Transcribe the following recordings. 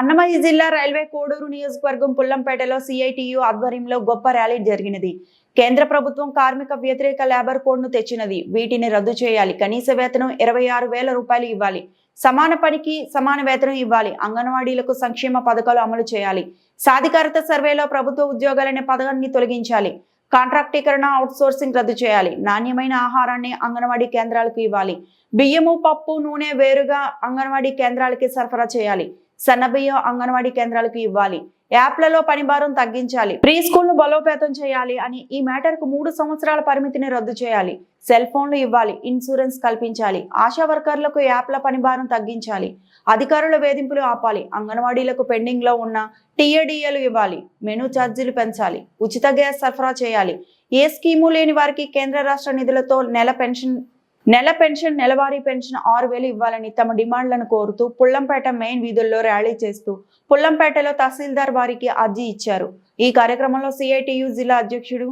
అన్నమయ్య జిల్లా రైల్వే కోడూరు నియోజకవర్గం పుల్లంపేటలో సిఐటియు ఆధ్వర్యంలో గొప్ప ర్యాలీ జరిగినది. కేంద్ర ప్రభుత్వం కార్మిక వ్యతిరేక లేబర్ కోడ్ను తెచ్చినది. వీటిని రద్దు చేయాలి. కనీస వేతనం ఇరవై ఆరు వేల రూపాయలు ఇవ్వాలి. సమాన పనికి సమాన వేతనం ఇవ్వాలి. అంగన్వాడీలకు సంక్షేమ పథకాలు అమలు చేయాలి. సాధికారత సర్వేలో ప్రభుత్వ ఉద్యోగాలనే పథకాన్ని తొలగించాలి. కాంట్రాక్టీకరణ అవుట్సోర్సింగ్ రద్దు చేయాలి. నాణ్యమైన ఆహారాన్ని అంగన్వాడీ కేంద్రాలకు ఇవ్వాలి. బియ్యము పప్పు నూనె వేరుగా అంగన్వాడీ కేంద్రాలకి సరఫరా చేయాలి. సన్నబియ్యం అంగన్వాడీ కేంద్రాలకు ఇవ్వాలి. యాప్లలో పనిభారం తగ్గించాలి. ప్రీ స్కూల్ను బలోపేతం చేయాలి అని ఈ మ్యాటర్కు మూడు సంవత్సరాల పరిమితిని రద్దు చేయాలి. సెల్ ఫోన్లు ఇవ్వాలి ఇన్సూరెన్స్ కల్పించాలి ఆశా వర్కర్లకు యాప్ల పనిభారం తగ్గించాలి అధికారుల వేధింపులు ఆపాలి అంగన్వాడీలకు పెండింగ్లో ఉన్న టీఏడీఏలు ఇవ్వాలి మెనూ ఛార్జీలు పెంచాలి ఉచిత గ్యాస్ సరఫరా చేయాలి. ఏ స్కీము లేని వారికి కేంద్ర రాష్ట్ర నిధులతో నెల పెన్షన్ నెల పెన్షన్ నెలవారీ పెన్షన్ ఆరు వేలు ఇవ్వాలని తమ డిమాండ్లను కోరుతూ పుల్లంపేట మెయిన్ వీధుల్లో ర్యాలీ చేస్తూ పుల్లంపేటలో తహసీల్దార్ వారికి అర్జీ ఇచ్చారు. ఈ కార్యక్రమంలో సిఐటియు జిల్లా అధ్యక్షుడు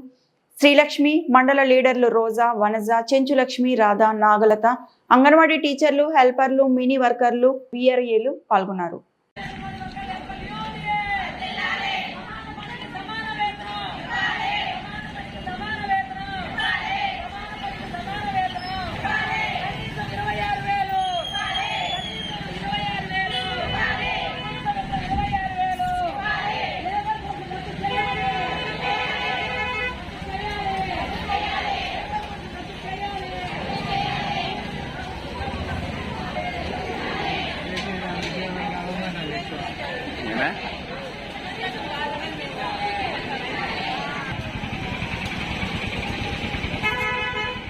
శ్రీలక్ష్మి మండల లీడర్లు రోజా వనజ చెంచులక్ష్మి రాధా నాగలత అంగన్వాడీ టీచర్లు హెల్పర్లు మినీ వర్కర్లు విఆర్ఏలు పాల్గొన్నారు.